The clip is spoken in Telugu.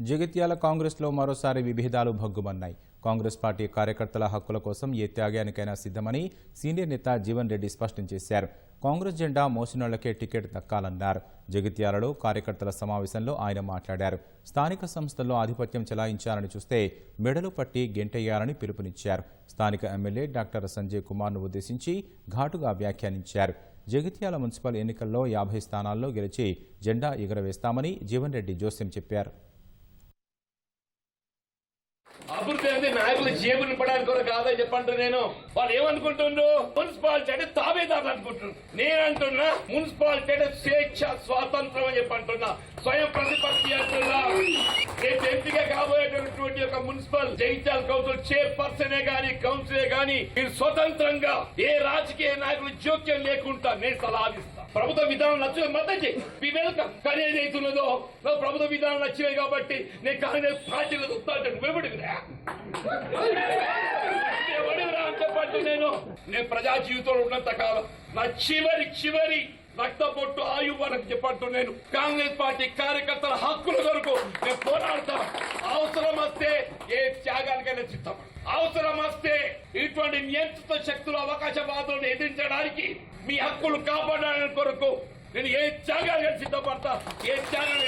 జగిత్యాల కాంగ్రెస్లో మరోసారి విభేదాలు భగ్గుమన్నాయి. కాంగ్రెస్ పార్టీ కార్యకర్తల హక్కుల కోసం ఏ త్యాగానికైనా సిద్ధమని సీనియర్ నేత జీవన్ రెడ్డి స్పష్టం చేశారు. కాంగ్రెస్ జెండా మోసినోళ్ళకే టికెట్ దక్కాలన్నారు. జగిత్యాలలో కార్యకర్తల సమావేశంలో ఆయన మాట్లాడారు. స్థానిక సంస్థల్లో ఆధిపత్యం చెలాయించాలని చూస్తే మెడలు పట్టి గెంటయ్యాలని పిలుపునిచ్చారు. స్థానిక ఎమ్మెల్యే డాక్టర్ సంజయ్ కుమార్ను ఉద్దేశించి ఘాటుగా వ్యాఖ్యానించారు. జగిత్యాల మున్సిపల్ ఎన్నికల్లో యాభై స్థానాల్లో గెలిచి జెండా ఎగురవేస్తామని జీవన్ రెడ్డి జోస్యం చెప్పారు. అభివృద్ధి అనేది నాయకుల జేబులు నింపడానికి కూడా కాదని చెప్పంటే నేను. వాళ్ళు ఏమనుకుంటుండ్రు? మున్సిపాలిటీ అంటే తావేదారు అనుకుంటున్నారు నేనంటున్నా మున్సిపాలిటీ అంటే స్వేచ్ఛ స్వాతంత్రం అని చెప్పంటున్నా. స్వయం కాబోయేటటువంటి ఒక మున్సిపల్ జగిత్యాల కౌన్సిల్ చైర్పర్సనే గాని కౌన్సిలే గాని మీరు స్వతంత్రంగా ఏ రాజకీయ నాయకులు జోక్యం లేకుండా నేను సలహా ఇస్తా ప్రభుత్వ విధానం నచ్చిన మద్దతు చేయి. మీ వెల్కమ్ కానీ ఏదైతున్నదో నాకు ప్రభుత్వ విధానం నచ్చినాయి కాబట్టి నేను కాంగ్రెస్ పార్టీలో చూస్తాను వెంబడిరా చెప్పండి నేను. నేను ప్రజా జీవితంలో ఉన్నంత కాలం నా చివరి చివరి రక్త పొట్టు ఆయు వరకు చెప్పట్టు నేను కాంగ్రెస్ పార్టీ కార్యకర్తల హక్కుల కొరకు నేను పోరాడతా. అవసరం వస్తే ఏ త్యాగానికైనా చిత్తం. అవసరం వస్తే ఇటువంటి నియంత్రిత శక్తులు అవకాశవాదులను ఎదిరించడానికి మీ హక్కులు కాపాడడానికి కొరకు నేను ఏ త్యాగానికైనా సిద్ధపడతా? ఏ త్యాగానికి